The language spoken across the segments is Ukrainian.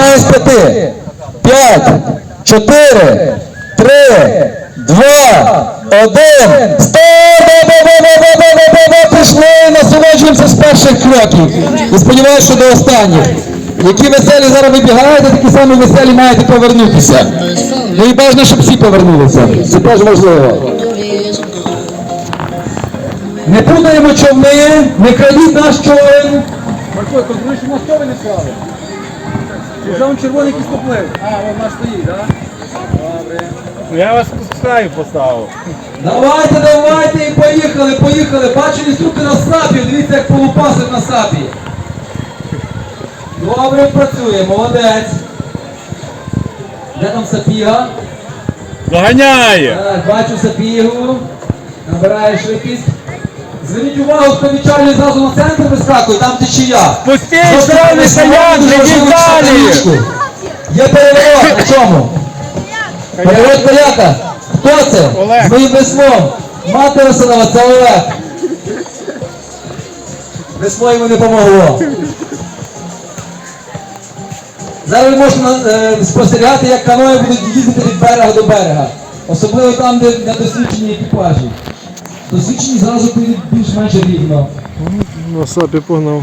Починаю з п'яти. П'ять, чотири, три, два, один. Пішли, насолоджуємося з перших кроків. І сподіваюся, що до останніх. Які веселі зараз вибігаєте, такі самі веселі маєте повернутися. Ну і бажано, щоб всі повернулися. Це теж важливо. Не путаємо човни, не крадіть наш човен. Марко, контролюй, що нас не вкрали. Вже он червоний якийсь поплив. А, вон наш стоїть, так? Добре. Я вас пускаю поставив. Давайте, давайте і поїхали, поїхали. Бачу інструктор на сапі, дивіться, як полупасить на сапі. Добре працює, молодець. Де там сапіга? Доганяє! Так, бачу сапігу. Набирає швидкість. Зверніть увагу, хто відчалює зразу на центр вискакує, там течія. Пустіть, що не стоять, далі! Є переворот на чому? Переворот каяка. Хто це? Олег. З моїм веслом. Мати Василова, це Олег. Весло йому не помогло. Зараз можете е, спостерігати, як каної будуть їздити від берега до берега. Особливо там, де недосвідчені екіпажі. Досвідчені зразу поїдуть більш-менш рівно. На сапі погнав.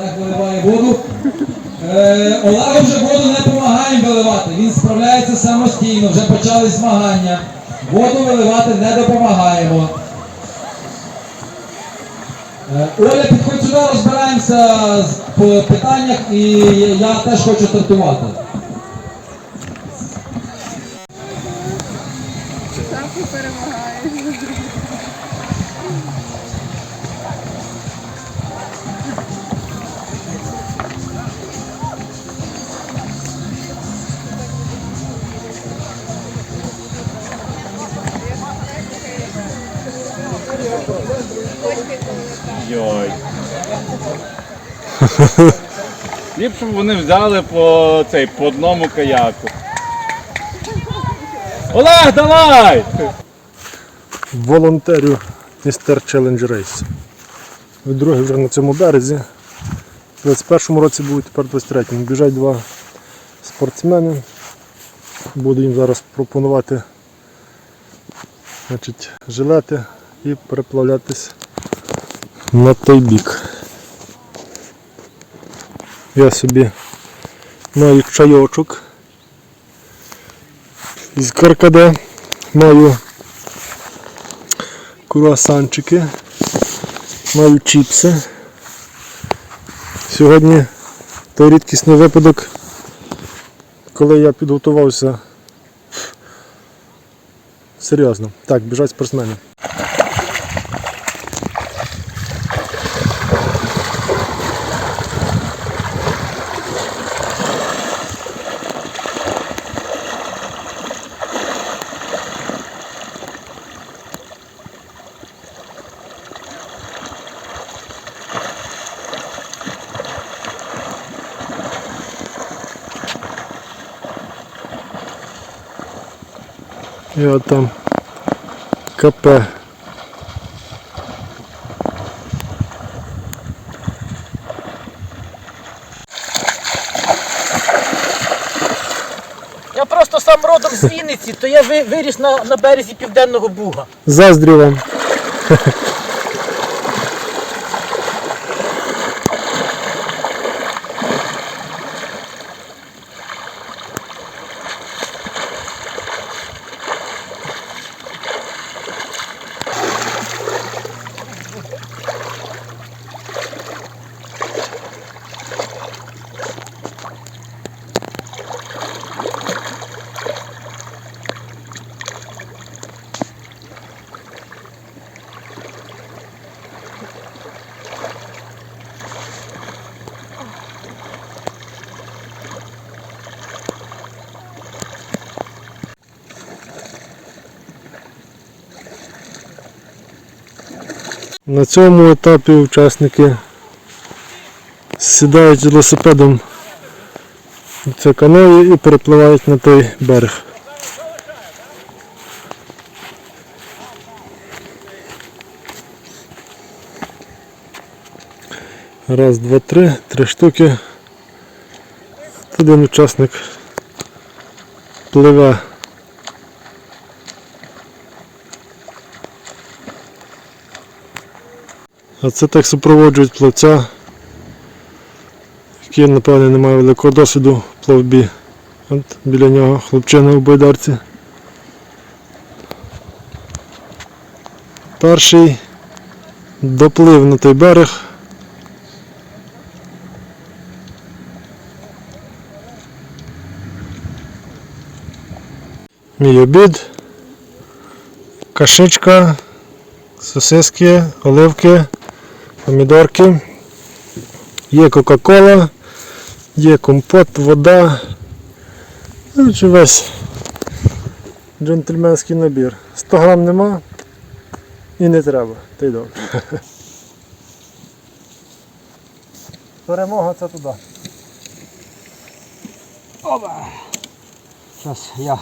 Олег виливає воду. Е, Олегу вже воду не допомагаємо виливати. Він справляється самостійно, вже почали змагання. Воду виливати не допомагаємо. Е, Оля, підходь сюди, розбираємося по питаннях і я теж хочу стартувати. Ліпше б вони взяли по цей по одному каяку. Олег, давай! Волонтерю Містер Челендж Рейс. Ви другий вже на цьому березі. У 21-му році був тепер 23-му. Біжать два спортсмени. Буду їм зараз пропонувати значить, жилети і переплавлятись на той бік. Я собі маю чайочок із каркаде, маю круасанчики, маю чіпси. Сьогодні той рідкісний випадок, коли я підготувався серйозно. Так, біжать спортсмени. І от там КП. Я просто сам родом з Вінниці, то я виріс на, на березі Південного Буга. Заздрю вам. На цьому етапі учасники сідають велосипедом це каної і перепливають на той берег. Раз, два, три, три штуки. Один учасник пливе. А це так супроводжують плавця, який, напевне, не має великого досвіду в плавбі. От біля нього хлопчина у байдарці. Перший доплив на той берег. Мій обід. Кашичка, сосиски, оливки, помідорки. Є Кока-Кола, є компот, вода. Коротше, весь джентльменський набір. 100 грам нема і не треба. Та й добре. Перемога це туди. Оба! Зараз я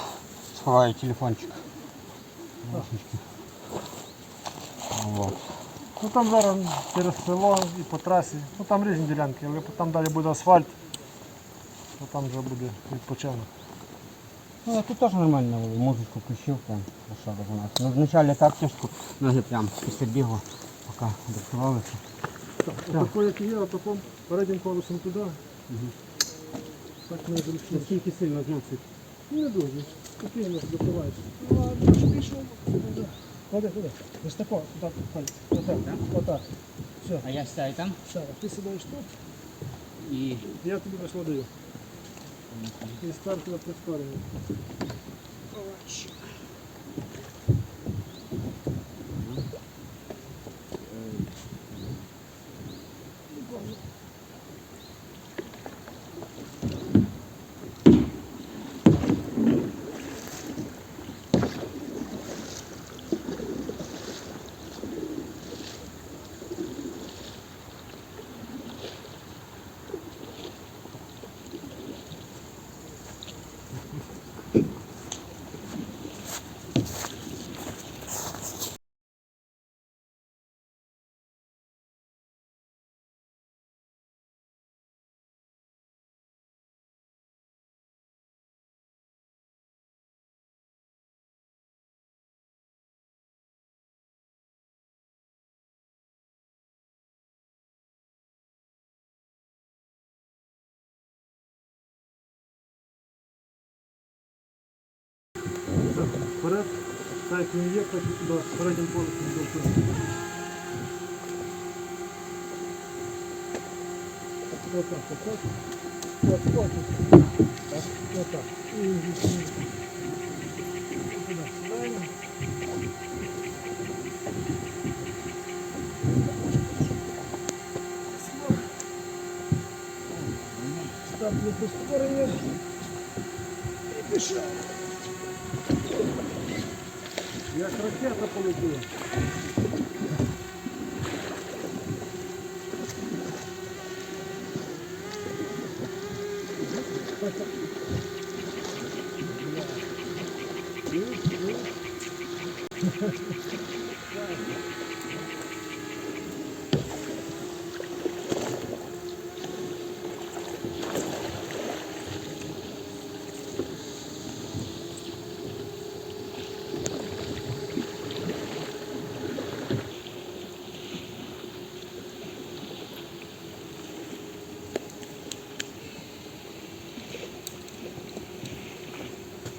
сховаю телефончик. Вот. Ну там зараз через село і по трасі. Ну там різні ділянки, але там далі буде асфальт. То там вже буде відпочинок. Ну, а тут теж нормально було, музику включив, там, пішов до нас. Ну, вначале так тяжко, ноги прям після бігу, поки адаптувалися. Отако як і є, а потім переднім колесом туди. Так не зручно. Наскільки сильно зносить? Не дуже. Спокійно допиваєш. Ну, а пішов. Ходи, ходи. Ось тако, так, пальці. Отак, Все. А я ставлю там Все, ти сідаєш тут, і я тобі даю. І стартове прискорення. Вперед, так як він є, так і туди, переднім колесом до вперед. Отак, отак. От, от, так, отак. І туди сідаємо. Стартове прискорення. І пішов. Як ракета полетіла.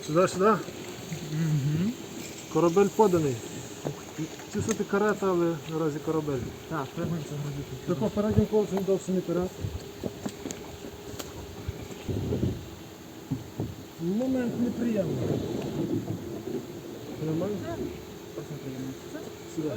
Сюди, сюди. Корабель поданий. Ці сути карета, але наразі корабель. так, треба це зробити. Тако переднім колесом дав самі вперед. Момент неприємний. Нормально? Сюди.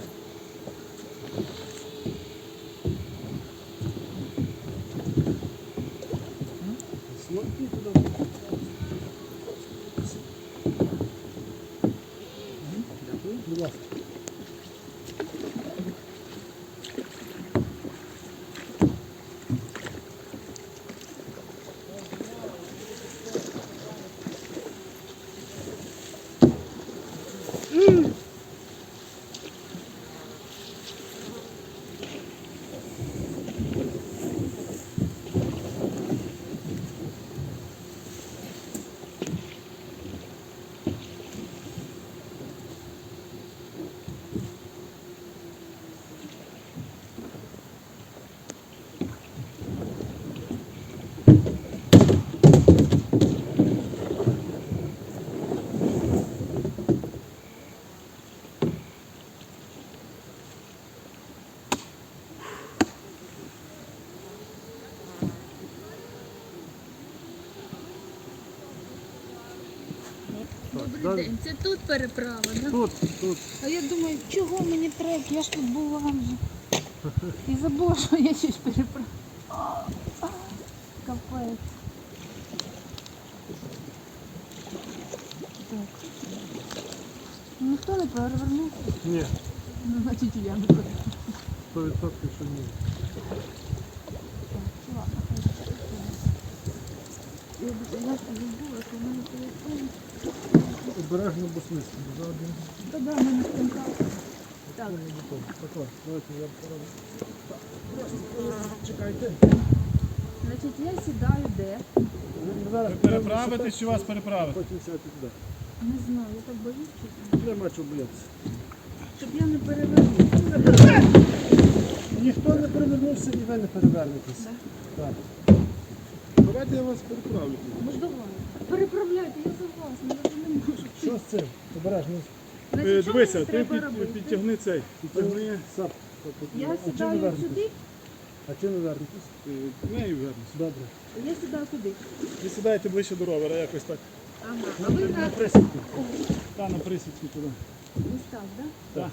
Добрий день. Це тут переправа, да? Тут, тут. А я думаю, чого мені трек? Я ж тут була вже. І забула, що я щось переправа. Капець. Так. Ніхто не перевернувся. Ні, Ну, значить, я не перевернувся. 100% що ні. Б- я забула, що в мене телефон. Обережно бо слизько. За один. Та да, в мене стінка. Так. Так, давайте я пораду. Чекайте. Значить, я сідаю де? Зараз Переправити чи вас переправити? Потім сядьте туди. Не знаю, я так боюсь. Нема чого боятися. щоб я не перевернулася. Ніхто не перевернувся і ви не перевернетесь. Так. Давайте я вас переправлю. Давай. Переправляйте, я согласна, я вже не можу. Що з цим? Обережно. Значить, Дивися, ти під- підтягни цей. Підтягни Сап. Я А чим сідаю вернетесь? сюди, А чим ви вернетесь? нею вернись. Добре. я сідаю куди? Ви сідаєте ближче до ровера, якось так. Ага. А ви На присідку. Та на присідку туди. ось так, да? Так.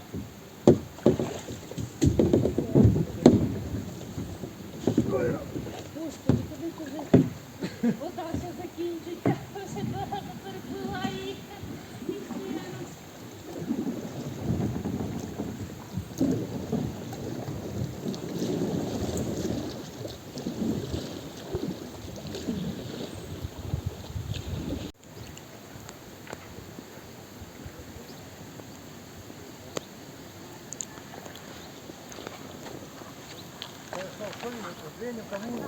하는